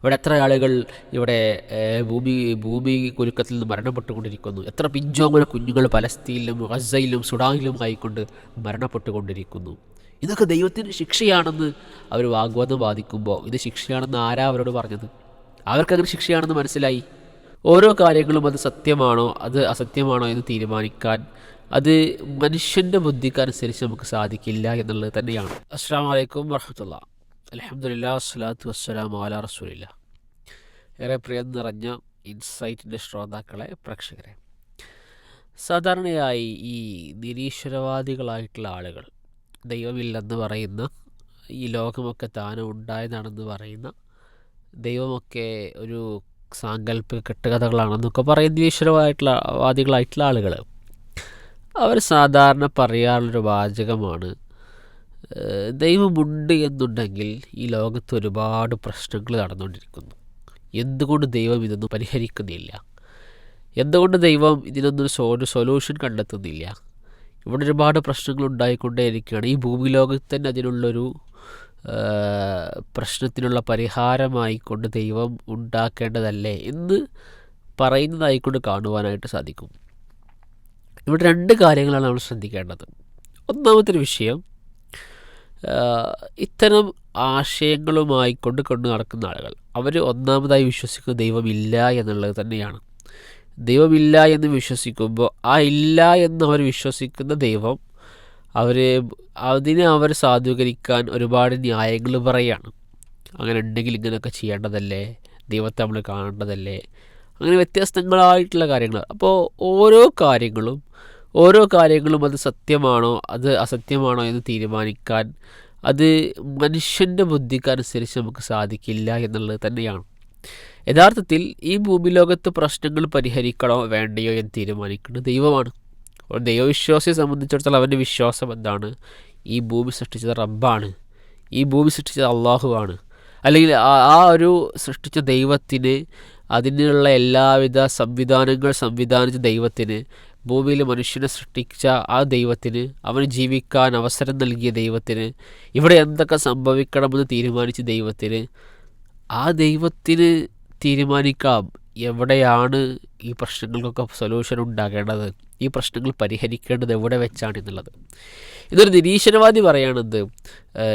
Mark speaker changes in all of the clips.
Speaker 1: ഇവിടെ എത്ര ആളുകൾ ഇവിടെ ഭൂമി ഭൂമി കുലുക്കത്തിൽ നിന്ന് മരണപ്പെട്ടുകൊണ്ടിരിക്കുന്നു. എത്ര പിഞ്ചോമന കുഞ്ഞുങ്ങൾ പലസ്തീനിലും ഗസയിലും സുഡാനിലും ആയിക്കൊണ്ട് മരണപ്പെട്ടുകൊണ്ടിരിക്കുന്നു. ഇതൊക്കെ ദൈവത്തിന് ശിക്ഷയാണെന്ന് അവർ വാഗ്വാദം വാദിക്കുമ്പോൾ ഇത് ശിക്ഷയാണെന്ന് ആരാ അവരോട് പറഞ്ഞത്? അവർക്കങ്ങനെ ശിക്ഷയാണെന്ന് മനസ്സിലായി. ഓരോ കാര്യങ്ങളും അത് സത്യമാണോ അത് അസത്യമാണോ എന്ന് തീരുമാനിക്കാൻ അത് മനുഷ്യന്റെ ബുദ്ധിക്കനുസരിച്ച് നമുക്ക് സാധിക്കില്ല എന്നുള്ളത് തന്നെയാണ്. അസ്സാം വലൈക്കും വർഹമത്തുള്ള അലഹമുല്ലാ സ്വലാത്തു വസ്സലാം വാല റസൂലില്ല ഏറെ പ്രിയം നിറഞ്ഞ ഇൻസൈറ്റിന്റെ ശ്രോതാക്കളെ പ്രേക്ഷകരെ. സാധാരണയായി ഈ നിരീശ്വരവാദികളായിട്ടുള്ള ആളുകൾ ദൈവമില്ലെന്ന് പറയുന്ന ഈ ലോകമൊക്കെ താനും ഉണ്ടായതാണെന്ന് പറയുന്ന ദൈവമൊക്കെ ഒരു സാങ്കല്പിക കെട്ടുകഥകളാണെന്നൊക്കെ പറയുന്ന നിരീശ്വരമായിട്ടുള്ള വാദികളായിട്ടുള്ള ആളുകൾ അവർ സാധാരണ പറയാറുള്ളൊരു വാചകമാണ് ദൈവമുണ്ട് എന്നുണ്ടെങ്കിൽ ഈ ലോകത്ത് ഒരുപാട് പ്രശ്നങ്ങൾ നടന്നുകൊണ്ടിരിക്കുന്നു. എന്തുകൊണ്ട് ദൈവം ഇതൊന്നും പരിഹരിക്കുന്നില്ല? എന്തുകൊണ്ട് ദൈവം ഇതിനൊന്നും ഒരു സൊല്യൂഷൻ കണ്ടെത്തുന്നില്ല? ഇവിടെ ഒരുപാട് പ്രശ്നങ്ങൾ ഉണ്ടായിക്കൊണ്ടേയിരിക്കുകയാണ്. ഈ ഭൂമി ലോകത്ത് തന്നെ അതിനുള്ളൊരു പ്രശ്നത്തിനുള്ള പരിഹാരമായിക്കൊണ്ട് ദൈവം ഉണ്ടാക്കേണ്ടതല്ലേ എന്ന് പറയുന്നതായിക്കൊണ്ട് കാണുവാനായിട്ട് സാധിക്കും. ഇവിടെ രണ്ട് കാര്യങ്ങളാണ് നമ്മൾ ശ്രദ്ധിക്കേണ്ടത്. ഒന്നാമത്തെ വിഷയം ഇത്തരം ആശയങ്ങളുമായി കൊണ്ട് കൊണ്ട് നടക്കുന്ന ആളുകൾ. അവർ ഒന്നാമതായി വിശ്വസിക്കുന്ന ദൈവമില്ല എന്നുള്ളത് തന്നെയാണ്. ദൈവമില്ല എന്ന് വിശ്വസിക്കുമ്പോൾ ആ ഇല്ല എന്ന് അവർ വിശ്വസിക്കുന്ന ദൈവം അവർ അതിനെ അവർ സാധൂകരിക്കാൻ ഒരുപാട് ന്യായങ്ങൾ പറയുകയാണ് അങ്ങനെ ഉണ്ടെങ്കിൽ ഇങ്ങനെയൊക്കെ ചെയ്യേണ്ടതല്ലേ? ദൈവത്തെ നമ്മൾ കാണേണ്ടതല്ലേ? അങ്ങനെ വ്യത്യസ്തങ്ങളായിട്ടുള്ള കാര്യങ്ങൾ. അപ്പോൾ ഓരോ കാര്യങ്ങളും ഓരോ കാര്യങ്ങളും അത് സത്യമാണോ അത് അസത്യമാണോ എന്ന് തീരുമാനിക്കാൻ അത് മനുഷ്യന്റെ ബുദ്ധിക്കനുസരിച്ച് നമുക്ക് സാധിക്കില്ല എന്നുള്ളത് തന്നെയാണ്. യഥാർത്ഥത്തിൽ ഈ ഭൂമിലോകത്ത് പ്രശ്നങ്ങൾ പരിഹരിക്കണോ വേണ്ടയോ എന്ന് തീരുമാനിക്കുന്നത് ദൈവമാണ്. ഒരു ദൈവവിശ്വാസിയെ സംബന്ധിച്ചിടത്തോളം അവന്റെ വിശ്വാസം എന്താണ്? ഈ ഭൂമി സൃഷ്ടിച്ചത് റബ്ബാണ്. ഈ ഭൂമി സൃഷ്ടിച്ചത് അള്ളാഹുവാണ്. അല്ലെങ്കിൽ ആ- ആ ഒരു സൃഷ്ടിച്ച ദൈവത്തിന് അതിനുള്ള എല്ലാവിധ സംവിധാനങ്ങൾ സംവിധാനിച്ച ദൈവത്തിന് ഭൂമിയിൽ മനുഷ്യനെ സൃഷ്ടിച്ച ആ ദൈവത്തിന് അവന് ജീവിക്കാൻ അവസരം നൽകിയ ദൈവത്തിന് ഇവിടെ എന്തൊക്കെ സംഭവിക്കണമെന്ന് തീരുമാനിച്ച ദൈവത്തിന് ആ ദൈവത്തിന് തീരുമാനിക്കാം. എവിടെയാണ് ഈ പ്രശ്നങ്ങൾക്കൊക്കെ സൊല്യൂഷൻ ഉണ്ടാകേണ്ടത്? ഈ പ്രശ്നങ്ങൾ പരിഹരിക്കേണ്ടത് എവിടെ വെച്ചാണ് എന്നുള്ളത്. ഇതൊരു നിരീശ്വരവാദി പറയണത്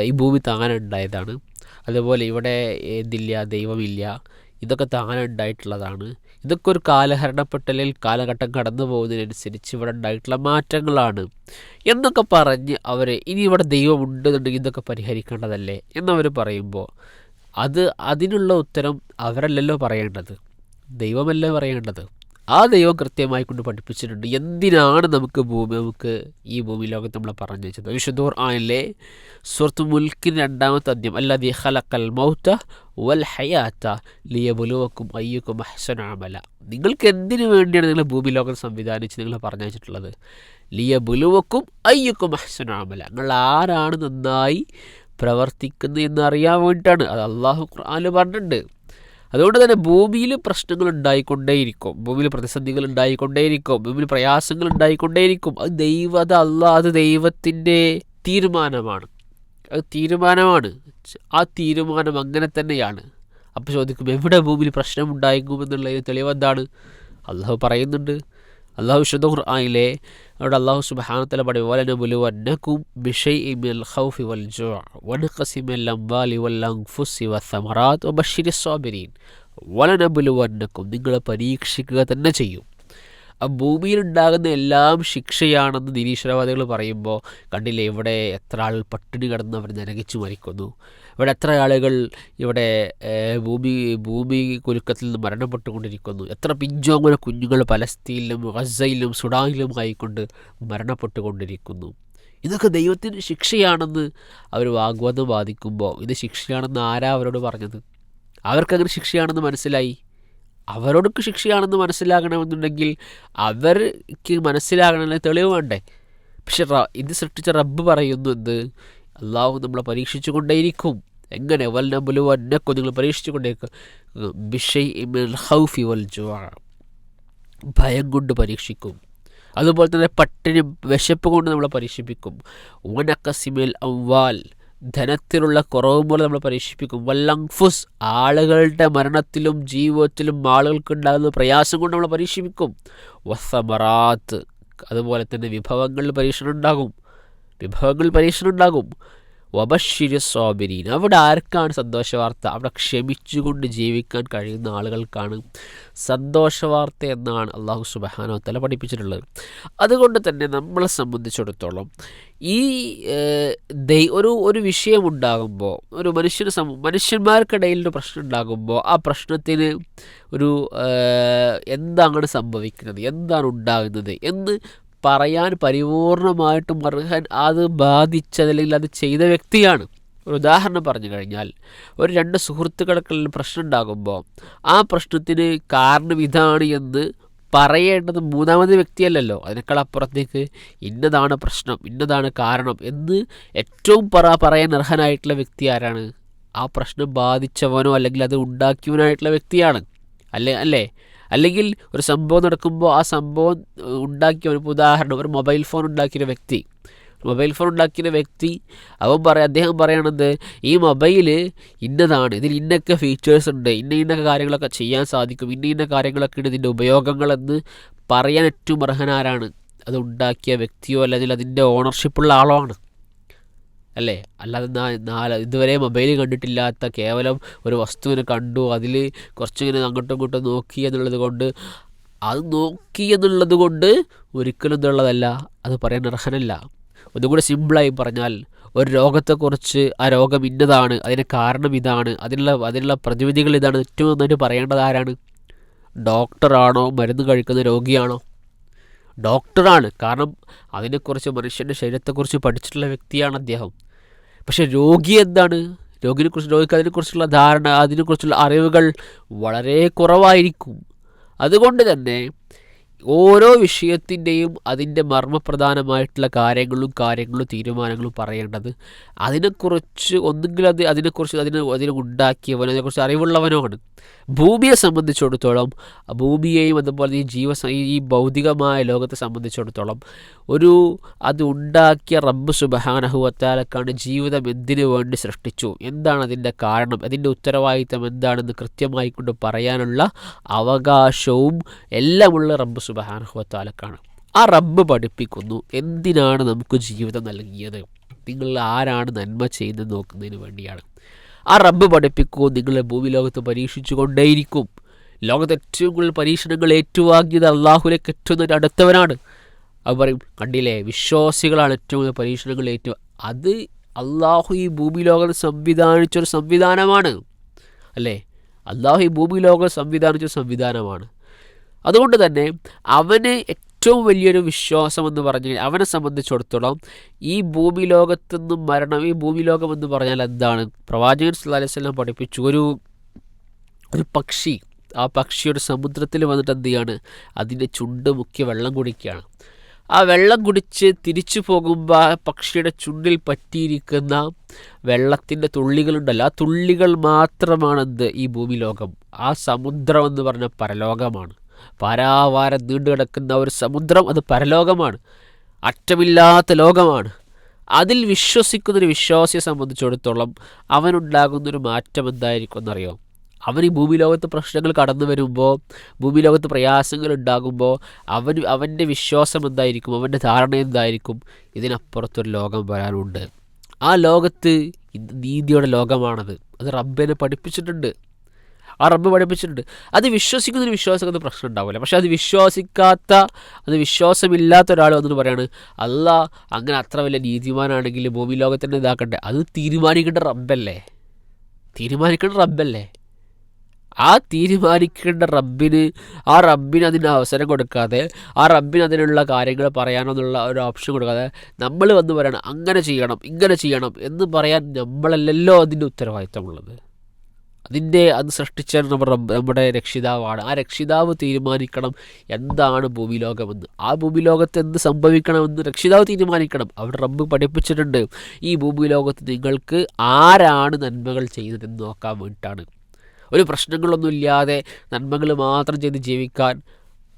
Speaker 1: ഈ ഭൂമി താനുണ്ടായതാണ് അതുപോലെ ഇവിടെ എന്തില്ല ദൈവമില്ല. ഇതൊക്കെ താനെ ഉണ്ടായിട്ടുള്ളതാണ് ഇതൊക്കെ ഒരു കാലഹരണപ്പെട്ടലിൽ കാലഘട്ടം കടന്നു പോകുന്നതിനനുസരിച്ച് ഇവിടെ ഉണ്ടായിട്ടുള്ള മാറ്റങ്ങളാണ്. എന്നൊക്കെ പറഞ്ഞ് അവർ ഇനി ഇവിടെ ദൈവം ഉണ്ടെന്നുണ്ടെങ്കിൽ ഇതൊക്കെ പരിഹരിക്കേണ്ടതല്ലേ എന്നവർ പറയുമ്പോൾ അത് അതിനുള്ള ഉത്തരം അവരല്ലല്ലോ പറയേണ്ടത്. ദൈവമല്ലേ പറയേണ്ടത്? ആ ദൈവം കൃത്യമായി കൊണ്ട് പഠിപ്പിച്ചിട്ടുണ്ട്. എന്തിനാണ് നമുക്ക് ഭൂമി നമുക്ക് ഈ ഭൂമി ലോകത്ത് നമ്മളെ പറഞ്ഞു വെച്ചത്? വിഷുദൂർ ആയല്ലേ സുഹൃത്ത് മുൽക്കിന് രണ്ടാമത്തെ അദ്യം അല്ലാതെ ഹലക്കൽ മൗത്ത വൽ ഹയാത്ത ലിയബുലുവക്കും അയ്യക്കും അഹ്സൻ അമല. നിങ്ങൾക്ക് എന്തിനു വേണ്ടിയാണ് നിങ്ങൾ ഭൂമി ലോകം സംവിധാനിച്ച് നിങ്ങൾ പറഞ്ഞു വെച്ചിട്ടുള്ളത്? ലിയബുലുവക്കും അയ്യക്കും അഹ്സൻ അമല. നിങ്ങൾ ആരാണ് നന്നായി പ്രവർത്തിക്കുന്നത് എന്ന് അറിയാൻ വേണ്ടിയിട്ടാണ്. അത് അള്ളാഹു ഖുർആാനിൽ പറഞ്ഞിട്ടുണ്ട്. അതുകൊണ്ട് തന്നെ ഭൂമിയിൽ പ്രശ്നങ്ങൾ ഉണ്ടായിക്കൊണ്ടേയിരിക്കും. ഭൂമിയിൽ പ്രതിസന്ധികൾ ഉണ്ടായിക്കൊണ്ടേയിരിക്കും. ഭൂമിയിൽ പ്രയാസങ്ങൾ ഉണ്ടായിക്കൊണ്ടേയിരിക്കും. അത് ദൈവത അല്ല അത് ദൈവത്തിന്റെ തീരുമാനമാണ്. അത് തീരുമാനമാണ്. ആ തീരുമാനം അങ്ങനെ തന്നെയാണ്. അപ്പോൾ ചോദിക്കും എവിടെ ഭൂമിയിൽ പ്രശ്നം ഉണ്ടായേക്കും എന്നുള്ളതിന് തെളിവ് എന്താണ്? അള്ളാഹു പറയുന്നുണ്ട്. അള്ളാഹു വിശുദ്ധ ഖുർആനിലെ അവിടെ അള്ളാഹു സുബ്ഹാനഹു പറയും ബിശൈഇ മിനൽ ഖൗഫി വൽ ജൂഅ വനഖസി മിനൽ വൽ അൻഫുസി വസ്സമറാത്ത് വബശ്ശിരി സ്വാബിരീൻ വലനബുലുവന്നകും നിങ്ങളെ പരീക്ഷിക്കുക തന്നെ ചെയ്യും. ഉണ്ടാകുന്ന എല്ലാം ശിക്ഷയാണെന്ന് നിരീശ്വരവാദികൾ പറയുമ്പോൾ കണ്ടില്ലേ ഇവിടെ എത്ര ആൾ പട്ടിണി കിടന്ന് അവർ നരകിച്ചു മരിക്കുന്നു. ഇവിടെ എത്ര ആളുകൾ ഇവിടെ ഭൂമി ഭൂമി കുലുക്കത്തിൽ നിന്ന് മരണപ്പെട്ടുകൊണ്ടിരിക്കുന്നു. എത്ര പിഞ്ചോങ്ങനെ കുഞ്ഞുങ്ങൾ പലസ്തീനിലും ഗസയിലും സുഡാനിലും ആയിക്കൊണ്ട് മരണപ്പെട്ടുകൊണ്ടിരിക്കുന്നു. ഇതൊക്കെ ദൈവത്തിന് ശിക്ഷയാണെന്ന് അവർ വാഗ്വാദം ബാധിക്കുമ്പോൾ ഇത് ശിക്ഷയാണെന്ന് ആരാ അവരോട് പറഞ്ഞത്? അവർക്കങ്ങനെ ശിക്ഷയാണെന്ന് മനസ്സിലായി? അവരോടൊക്കെ ശിക്ഷയാണെന്ന് മനസ്സിലാകണമെന്നുണ്ടെങ്കിൽ അവർക്ക് മനസ്സിലാകണമെങ്കിൽ തെളിവ് വേണ്ടേ? പക്ഷെ ഇത് സൃഷ്ടിച്ച റബ്ബ് പറയുന്നു എന്ത്? അള്ളാഹു നമ്മളെ പരീക്ഷിച്ചു കൊണ്ടേയിരിക്കും എങ്ങനെ വല്ലബുലു വന്നക്കോ. നിങ്ങൾ പരീക്ഷിച്ചു കൊണ്ടേക്കും ഭയം കൊണ്ട് പരീക്ഷിക്കും. അതുപോലെ തന്നെ പട്ടിണി വിശപ്പ് കൊണ്ട് നമ്മളെ പരീക്ഷിപ്പിക്കും. ഓനക്കസിമേൽ അവ്വാൽ. ധനത്തിലുള്ള കുറവ് പോലെ നമ്മൾ പരീക്ഷിപ്പിക്കും. വല്ലങ്ഫുസ് ആളുകളുടെ മരണത്തിലും ജീവിതത്തിലും ആളുകൾക്കുണ്ടാകുന്ന പ്രയാസം കൊണ്ട് നമ്മൾ പരീക്ഷിപ്പിക്കും. വസമറാത്ത് അതുപോലെ തന്നെ വിഭവങ്ങളിൽ പരീക്ഷണം ഉണ്ടാകും വിഭവങ്ങളിൽ പരീക്ഷണം ഉണ്ടാകും വബഷിരി സ്വാബിരീൻ അവിടെ ആർക്കാണ് സന്തോഷ വാർത്ത അവിടെ ക്ഷമിച്ചുകൊണ്ട് ജീവിക്കാൻ കഴിയുന്ന ആളുകൾക്കാണ് സന്തോഷ വാർത്ത എന്നാണ് അള്ളാഹു സുബഹാനോ തല പഠിപ്പിച്ചിട്ടുള്ളത്. അതുകൊണ്ട് തന്നെ നമ്മളെ സംബന്ധിച്ചിടത്തോളം ഈ ഒരു ഒരു വിഷയമുണ്ടാകുമ്പോൾ ഒരു മനുഷ്യന് സം മനുഷ്യന്മാർക്കിടയിൽ ഒരു പ്രശ്നം ഉണ്ടാകുമ്പോൾ ആ പ്രശ്നത്തിന് ഒരു എന്താണ് സംഭവിക്കുന്നത്? എന്താണ് ഉണ്ടാകുന്നത്? എന്ന് പറയാൻ പരിപൂർണമായിട്ടും അർഹൻ അത് ബാധിച്ചതല്ലെങ്കിൽ അത് ചെയ്ത വ്യക്തിയാണ്. ഒരു ഉദാഹരണം പറഞ്ഞു കഴിഞ്ഞാൽ ഒരു രണ്ട് സുഹൃത്തുക്കൾക്കുള്ള പ്രശ്നം ഉണ്ടാകുമ്പോൾ ആ പ്രശ്നത്തിന് കാരണം ഇതാണ് എന്ന് പറയേണ്ടത് മൂന്നാമത് വ്യക്തിയല്ലല്ലോ. അതിനേക്കാൾ അപ്പുറത്തേക്ക് ഇന്നതാണ് പ്രശ്നം ഇന്നതാണ് കാരണം എന്ന് ഏറ്റവും പറ പറയാൻ അർഹനായിട്ടുള്ള വ്യക്തി ആരാണ്? ആ പ്രശ്നം ബാധിച്ചവനോ അല്ലെങ്കിൽ അത് ഉണ്ടാക്കിയവനായിട്ടുള്ള വ്യക്തിയാണ്. അല്ലേ അല്ലേ? അല്ലെങ്കിൽ ഒരു സംഭവം നടക്കുമ്പോൾ ആ സംഭവം ഉണ്ടാക്കിയ ഒരു ഉദാഹരണം ഒരു മൊബൈൽ ഫോൺ ഉണ്ടാക്കിയ വ്യക്തി. മൊബൈൽ ഫോൺ ഉണ്ടാക്കിയ വ്യക്തി അവൻ പറയാം അദ്ദേഹം പറയണത് ഈ മൊബൈൽ ഇന്നതാണ് ഇതിൽ ഇന്നൊക്കെ ഫീച്ചേഴ്സ് ഉണ്ട് ഇന്ന ഇന്ന കാര്യങ്ങളൊക്കെ ചെയ്യാൻ സാധിക്കും ഇന്ന ഇന്ന കാര്യങ്ങളൊക്കെ ഉണ്ട് ഇതിന്റെ ഉപയോഗങ്ങളെന്ന് പറയാൻ ഏറ്റവും അർഹനാരാണ്. അത് ഉണ്ടാക്കിയ വ്യക്തിയോ അല്ലെങ്കിൽ അതിന്റെ ഓണർഷിപ്പുള്ള ആളോ ആണ്. അല്ലേ? അല്ലാതെ നാല് ഇതുവരെ മൊബൈൽ കണ്ടിട്ടില്ലാത്ത കേവലം ഒരു വസ്തുവിനെ കണ്ടു. അതിൽ കുറച്ചിങ്ങനെ അങ്ങോട്ടും ഇങ്ങോട്ടും നോക്കി എന്നുള്ളത് കൊണ്ട് അത് നോക്കി എന്നുള്ളത് കൊണ്ട് ഒരിക്കലും എന്നുള്ളതല്ല. അത് പറയാൻ അർഹനല്ല. ഒന്നുകൂടെ സിമ്പിളായി പറഞ്ഞാൽ ഒരു രോഗത്തെക്കുറിച്ച് ആ രോഗം ഇന്നതാണ് അതിന് കാരണം ഇതാണ് അതിനുള്ള അതിനുള്ള പ്രതിവിധികൾ ഇതാണ്. ഏറ്റവും നന്നായിട്ട് പറയേണ്ടത് ആരാണ്? ഡോക്ടറാണോ? മരുന്ന് കഴിക്കുന്ന രോഗിയാണോ? ഡോക്ടറാണ്. കാരണം അതിനെക്കുറിച്ച് മനുഷ്യന്റെ ശരീരത്തെക്കുറിച്ച് പഠിച്ചിട്ടുള്ള വ്യക്തിയാണ് അദ്ദേഹം. പക്ഷെ രോഗി എന്താണ്? രോഗിനെക്കുറിച്ച് രോഗിക്ക് അതിനെക്കുറിച്ചുള്ള ധാരണ അതിനെക്കുറിച്ചുള്ള അറിവുകൾ വളരെ കുറവായിരിക്കും. അതുകൊണ്ട് തന്നെ ഓരോ വിഷയത്തിന്റെയും അതിന്റെ മർമ്മപ്രധാനമായിട്ടുള്ള കാര്യങ്ങളും കാര്യങ്ങളും തീരുമാനങ്ങളും പറയേണ്ടത് അതിനെക്കുറിച്ച് ഒന്നുകിൽ അത് അതിനെക്കുറിച്ച് അതിനെ അതിനെ ഉണ്ടാക്കിയവനോ അതിനെക്കുറിച്ച് അറിവുള്ളവനോ ആണ്. ഭൂമിയെ സംബന്ധിച്ചിടത്തോളം ഭൂമിയെയും അതുപോലെ ഈ ജീവ ഈ ഭൗതികമായ ലോകത്തെ സംബന്ധിച്ചിടത്തോളം ഒരു അത് ഉണ്ടാക്കിയ റബ്ബ് സുബഹാനഹുവത്താലക്കാണ് ജീവിതം എന്തിനു വേണ്ടി സൃഷ്ടിച്ചു എന്താണ് അതിന്റെ കാരണം അതിന്റെ ഉത്തരവാദിത്തം എന്താണെന്ന് കൃത്യമായി കൊണ്ട് പറയാനുള്ള അവകാശവും എല്ലാമുള്ള റബ്ബ് സുബഹാനഹുവത്താലക്കാണ് ആ റബ്ബ് പഠിപ്പിക്കുന്നു. എന്തിനാണ് നമുക്ക് ജീവിതം നൽകിയത്? നിങ്ങൾ ആരാണ് നന്മ ചെയ്യുന്നത് നോക്കുന്നതിന് വേണ്ടിയാണ്. ആ റബ്ബ് പഠിപ്പിക്കൂ നിങ്ങളെ ഭൂമി ലോകത്ത് പരീക്ഷിച്ചു കൊണ്ടേയിരിക്കും ലോകത്ത് ഏറ്റവും കൂടുതൽ പരീക്ഷണങ്ങൾ ഏറ്റുവാങ്ങിയത് അള്ളാഹുലേക്ക് ഏറ്റവും അടുത്തവനാണ്. അത് പറയും കണ്ടില്ലേ? വിശ്വാസികളാണ് ഏറ്റവും കൂടുതൽ പരീക്ഷണങ്ങൾ ഏറ്റു അത് അള്ളാഹു ഈ ഭൂമി ലോകം സംവിധാനിച്ചൊരു സംവിധാനമാണ്. അല്ലേ? അള്ളാഹു ഈ ഭൂമി ലോകം സംവിധാനിച്ചൊരു സംവിധാനമാണ്. അതുകൊണ്ട് തന്നെ അവന് ഏറ്റവും വലിയൊരു വിശ്വാസം എന്ന് പറഞ്ഞു കഴിഞ്ഞാൽ അവനെ സംബന്ധിച്ചിടത്തോളം ഈ ഭൂമി ലോകത്തുനിന്നും മരണം ഈ ഭൂമി ലോകം എന്ന് പറഞ്ഞാൽ എന്താണ്? പ്രവാചകൻ സല്ലല്ലാഹു അലൈഹി പഠിപ്പിച്ചു. ഒരു ഒരു പക്ഷി ആ പക്ഷിയുടെ സമുദ്രത്തിൽ വന്നിട്ട് എന്ത് ചെയ്യാണ്? അതിന്റെ ചുണ്ട് മുക്കി വെള്ളം കുടിക്കുകയാണ്. ആ വെള്ളം കുടിച്ച് തിരിച്ചു പോകുമ്പോൾ ആ പക്ഷിയുടെ ചുണ്ടിൽ പറ്റിയിരിക്കുന്ന വെള്ളത്തിന്റെ തുള്ളികളുണ്ടല്ലോ. ആ തുള്ളികൾ മാത്രമാണ് എന്ത്? ഈ ഭൂമി ലോകം ആ സമുദ്രം എന്ന് പറഞ്ഞ പരലോകമാണ്. പാരാവാരം നീണ്ടു കിടക്കുന്ന ഒരു സമുദ്രം അത് പരലോകമാണ്. അറ്റമില്ലാത്ത ലോകമാണ്. അതിൽ വിശ്വസിക്കുന്നൊരു വിശ്വാസിയെ സംബന്ധിച്ചിടത്തോളം അവനുണ്ടാകുന്നൊരു മാറ്റം എന്തായിരിക്കും എന്നറിയോ അവൻ ഈ ഭൂമി ലോകത്ത് പ്രശ്നങ്ങൾ കടന്നു വരുമ്പോൾ ഭൂമി ലോകത്ത് പ്രയാസങ്ങൾ ഉണ്ടാകുമ്പോൾ അവൻ അവന്റെ വിശ്വാസം എന്തായിരിക്കും? അവന്റെ ധാരണ എന്തായിരിക്കും? ഇതിനപ്പുറത്തൊരു ലോകം വരാനുണ്ട്. ആ ലോകത്ത് നീതിയുടെ ലോകമാണത്. അത് റബ്ബിനെ പഠിപ്പിച്ചിട്ടുണ്ട്. ആ റബ്ബ് പഠിപ്പിച്ചിട്ടുണ്ട്. അത് വിശ്വാസിക്കുന്ന പ്രശ്നം ഉണ്ടാവില്ല. പക്ഷെ അത് വിശ്വസിക്കാത്ത അത് വിശ്വാസമില്ലാത്ത ഒരാൾ വന്നിട്ട് പറയാണ് അല്ല അങ്ങനെ അത്ര വലിയ നീതിമാനാണെങ്കിൽ ഭൂമി ലോകത്തിന്റെ ഇതാക്കണ്ടേ? അത് തീരുമാനിക്കേണ്ട റബ്ബല്ലേ? തീരുമാനിക്കേണ്ട റബ്ബല്ലേ? ആ തീരുമാനിക്കേണ്ട റബ്ബിന് ആ റബ്ബിന് അതിന് അവസരം കൊടുക്കാതെ ആ റബ്ബിന് അതിനുള്ള കാര്യങ്ങൾ പറയാനെന്നുള്ള ഒരു ഓപ്ഷൻ കൊടുക്കാതെ നമ്മൾ വന്ന് പറയണം അങ്ങനെ ചെയ്യണം ഇങ്ങനെ ചെയ്യണം എന്ന് പറയാൻ നമ്മളല്ലല്ലോ അതിന്റെ ഉത്തരവാദിത്തമുള്ളത് അതിന്റെ അത് സൃഷ്ടിച്ച നമ്മുടെ നമ്മുടെ രക്ഷിതാവാണ്. ആ രക്ഷിതാവ് തീരുമാനിക്കണം എന്താണ് ഭൂമി ലോകമെന്ന് ആ ഭൂമി ലോകത്ത് എന്ത് സംഭവിക്കണമെന്ന് രക്ഷിതാവ് തീരുമാനിക്കണം. അവിടെ റബ്ബ് പഠിപ്പിച്ചിട്ടുണ്ട്. ഈ ഭൂമി ലോകത്ത് നിങ്ങൾക്ക് ആരാണ് നന്മകൾ ചെയ്തതെന്ന് നോക്കാൻ വേണ്ടിയിട്ടാണ്. ഒരു പ്രശ്നങ്ങളൊന്നുമില്ലാതെ നന്മകൾ മാത്രം ചെയ്ത് ജീവിക്കാൻ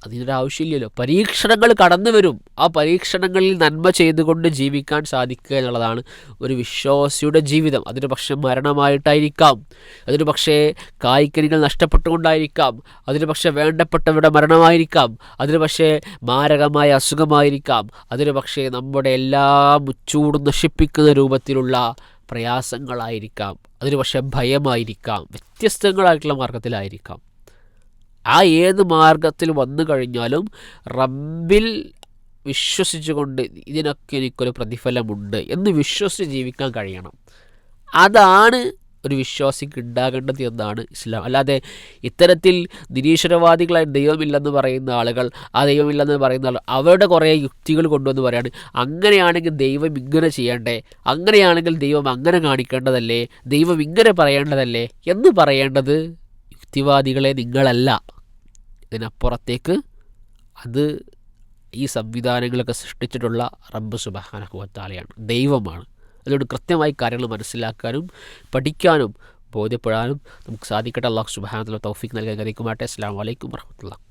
Speaker 1: അതിനൊരു ആവശ്യമില്ലല്ലോ പരീക്ഷണങ്ങൾ കടന്നു വരും. ആ പരീക്ഷണങ്ങളിൽ നന്മ ചെയ്തുകൊണ്ട് ജീവിക്കാൻ സാധിക്കുക എന്നുള്ളതാണ് ഒരു വിശ്വാസിയുടെ ജീവിതം. അതൊരു പക്ഷേ മരണമായിട്ടായിരിക്കാം. അതൊരു പക്ഷേ കായ്ക്കനികൾ നഷ്ടപ്പെട്ടുകൊണ്ടായിരിക്കാം. അതൊരു പക്ഷേ വേണ്ടപ്പെട്ടവരുടെ മരണമായിരിക്കാം. അതൊരു പക്ഷേ മാരകമായ അസുഖമായിരിക്കാം. അതൊരു പക്ഷേ നമ്മുടെ എല്ലാ മുച്ചൂടും നശിപ്പിക്കുന്ന രൂപത്തിലുള്ള പ്രയാസങ്ങളായിരിക്കാം. അതൊരു പക്ഷേ ഭയമായിരിക്കാം. വ്യത്യസ്തങ്ങളായിട്ടുള്ള മാർഗത്തിലായിരിക്കാം ആ ഏത് മാർഗത്തിൽ വന്നു കഴിഞ്ഞാലും റബ്ബിൽ വിശ്വസിച്ചുകൊണ്ട് ഇതിനൊക്കെ എനിക്കൊരു പ്രതിഫലമുണ്ട് എന്ന് വിശ്വസിച്ച് ജീവിക്കാൻ കഴിയണം. അതാണ് ഒരു വിശ്വാസിക്ക് ഉണ്ടാകേണ്ടത് എന്നാണ് ഇസ്ലാം. അല്ലാതെ ഇത്തരത്തിൽ നിരീശ്വരവാദികളായി ദൈവമില്ലെന്ന് പറയുന്ന ആളുകൾ ആ ദൈവമില്ലെന്ന് പറയുന്ന ആളുകൾ അവരുടെ കുറേ യുക്തികൾ കൊണ്ടുവന്ന് പറയാണ് അങ്ങനെയാണെങ്കിൽ ദൈവം ഇങ്ങനെ ചെയ്യണ്ടേ? അങ്ങനെയാണെങ്കിൽ ദൈവം അങ്ങനെ കാണിക്കേണ്ടതല്ലേ? ദൈവം ഇങ്ങനെ പറയേണ്ടതല്ലേ? എന്ന് പറയേണ്ടത് യുക്തിവാദികളെ നിങ്ങളല്ല. ഇതിനപ്പുറത്തേക്ക് അത് ഈ സംവിധാനങ്ങളൊക്കെ സൃഷ്ടിച്ചിട്ടുള്ള റബ്ബ് സുബഹാനഹുവത്താലയാണ് ദൈവമാണ്. അതുകൊണ്ട് കൃത്യമായി കാര്യങ്ങൾ മനസ്സിലാക്കാനും പഠിക്കാനും ബോധ്യപ്പെടാനും നമുക്ക് സാധിക്കട്ടെ. അള്ളാഹു സുബഹാനത്തുള്ള തൗഫീഖ് നൽകാൻ കഴിക്കുമാട്ടെ അസ്സാം വലൈക്കും വർഹമത്തുള്ള